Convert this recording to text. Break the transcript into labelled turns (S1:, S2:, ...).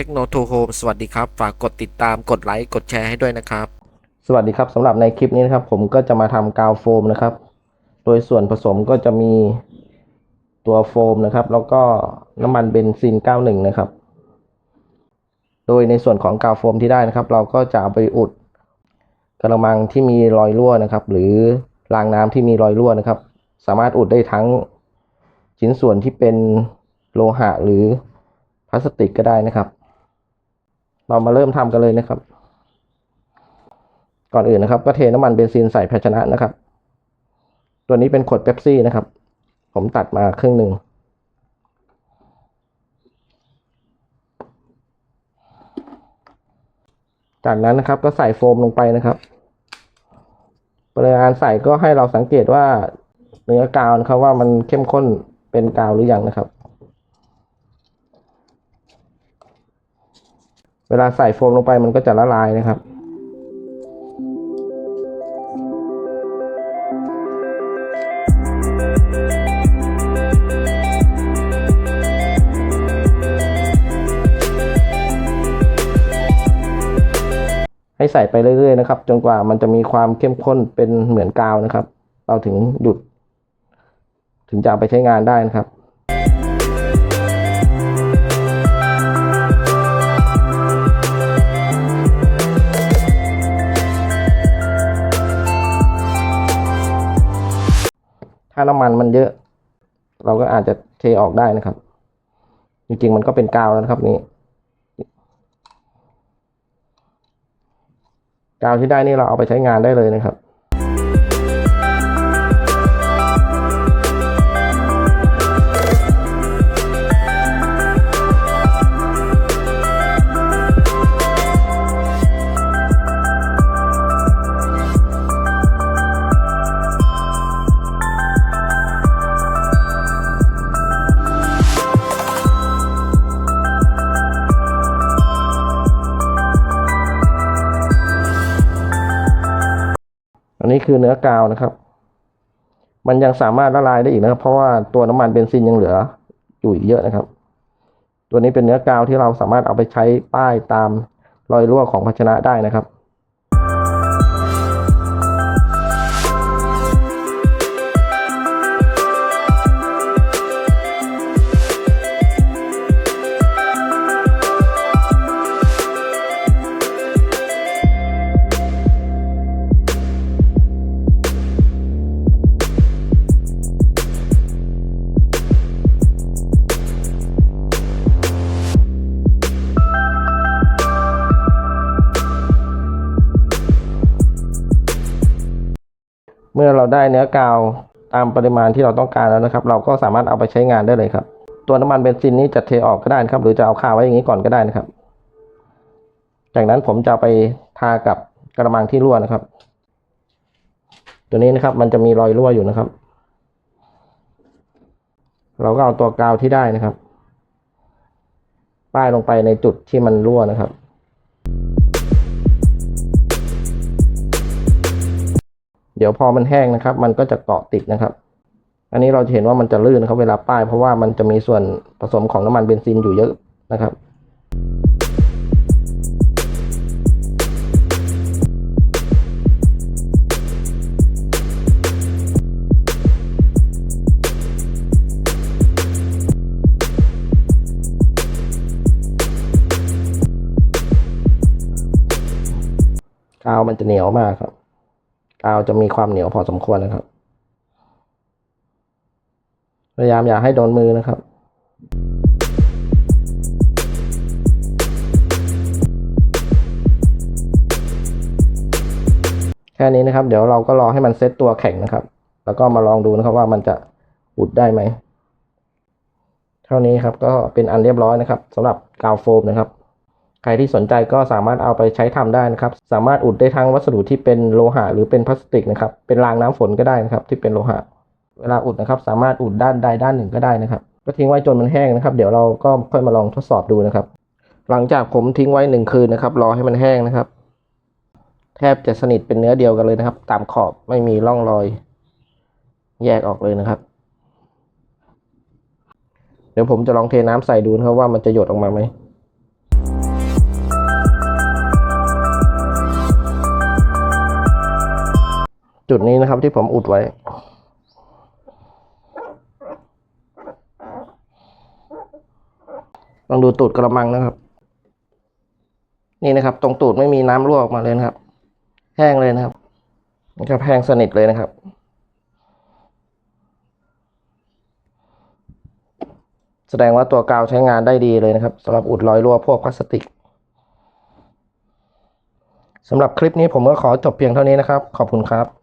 S1: ทคโนโทโฮมสวัสดีครับ ฝากกดติดตามกดไลค์กดแชร์ให้ด้วยนะครับ
S2: สวัสดีครับสำหรับในคลิปนี้นะครับ ผมก็จะมาทำกาวโฟมนะครับ โดยส่วนผสมก็จะมีตัวโฟมนะครับ แล้วก็น้ำมันเบนซิน 91 นะครับ โดยในส่วนของกาวโฟมที่ได้นะครับ เราก็จะเอาไปอุดกระมังที่มีรอยรั่วนะครับ หรือรางน้ำที่มีรอยรั่วนะครับ สามารถอุดได้ทั้งชิ้นส่วนที่เป็นโลหะหรือพลาสติกก็ได้นะครับ เรามาเริ่มทำกันเลยนะครับ ก่อนอื่นนะครับ ก็เทน้ำมันเบนซินใส่ภาชนะนะครับ ตัวนี้เป็นขวดเป๊ปซี่นะครับ ผมตัดมาครึ่งหนึ่งจากนั้นนะครับก็ใส่โฟมลงไปนะครับปริมาณใส่ก็ให้เราสังเกตว่าเนื้อกาวนะครับว่ามันเข้มข้นเป็นกาวหรือยังนะครับ เวลาใส่โฟมลงไปมันก็จะละลายนะครับ ให้ใส่ไปเรื่อยๆนะครับ จนกว่ามันจะมีความเข้มข้นเป็นเหมือนกาวนะครับ เราถึงหยุด ถึงจะเอาไปใช้งานได้นะครับาน้ำมันมันเยอะ เราก็อาจจะเทออกได้นะครับ จริงๆมันก็เป็นกาวแล้วนะครับนี่กาวที่ได้นี่เราเอาไปใช้งานได้เลยนะครับ นนี้คือเนื้อกาวนะครับ มันยังสามารถละลายได้อีกนะครับ เพราะว่าตัวน้ำมันเบนซินยังเหลืออยู่อีกเยอะนะครับ ตัวนี้เป็นเนื้อกาวที่เราสามารถเอาไปใช้ป้ายตามรอยรั่วของภาชนะได้นะครับ มื่อเราได้เนื้อกาวตามปริมาณที่เราต้องการแล้วนะครับ เราก็สามารถเอาไปใช้งานได้เลยครับ ตัวน้ำมันเบนซินนี้จะเทออกก็ได้ครับ หรือจะเอาคาไว้อย่างนี้ก่อนก็ได้นะครับ จากนั้นผมจะไปทากับกระมังที่รั่วนะครับ ตัวนี้นะครับมันจะมีรอยรั่วอยู่นะครับ เราก็เอาตัวกาวที่ได้นะครับ ป้ายลงไปในจุดที่มันรั่วนะครับ เดี๋ยวพอมันแห้งนะครับ มันก็จะเกาะติดนะครับ อันนี้เราจะเห็นว่ามันจะลื่นนะครับเวลาป้ายเพราะว่ามันจะมีส่วนผสมของน้ำมันเบนซินอยู่เยอะนะครับกาวมันจะเหนียวมากครับ กาวจะมีความเหนียวพอสมควรนะครับ พยายามอย่าให้โดนมือนะครับแค่นี้นะครับ เดี๋ยวเราก็รอให้มันเซตตัวแข็งนะครับ แล้วก็มาลองดูนะครับว่ามันจะอุดได้ไหม เท่านี้ครับก็เป็นอันเรียบร้อยนะครับสำหรับกาวโฟมนะครับ ใครที่สนใจก็สามารถเอาไปใช้ทำได้นะครับ สามารถอุดได้ทั้งวัสดุที่เป็นโลหะหรือเป็นพลาสติกนะครับ เป็นรางน้ำฝนก็ได้นะครับ ที่เป็นโลหะ เวลาอุดนะครับ สามารถอุดด้านใดด้านหนึ่งก็ได้นะครับ ก็ทิ้งไว้จนมันแห้งนะครับ เดี๋ยวเราก็ค่อยมาลองทดสอบดูนะครับ หลังจากผมทิ้งไว้หนึ่งคืนนะครับ รอให้มันแห้งนะครับ แทบจะสนิทเป็นเนื้อเดียวกันเลยนะครับ ตามขอบไม่มีร่องรอย แยกออกเลยนะครับ เดี๋ยวผมจะลองเทน้ำใส่ดูนะครับว่ามันจะหยดออกมาไหม จุดนี้นะครับที่ผมอุดไว้ ลองดูตูดกระมังนะครับ นี่นะครับ ตรงตูดไม่มีน้ำรั่วออกมาเลยนะครับ แห้งเลยนะครับนะครับแห้งสนิทเลยนะครับแสดงว่าตัวกาวใช้งานได้ดีเลยนะครับสำหรับอุดรอยรั่วพวกพลาสติกสำหรับคลิปนี้ผมก็ขอจบเพียงเท่านี้นะครับ ขอบคุณครับ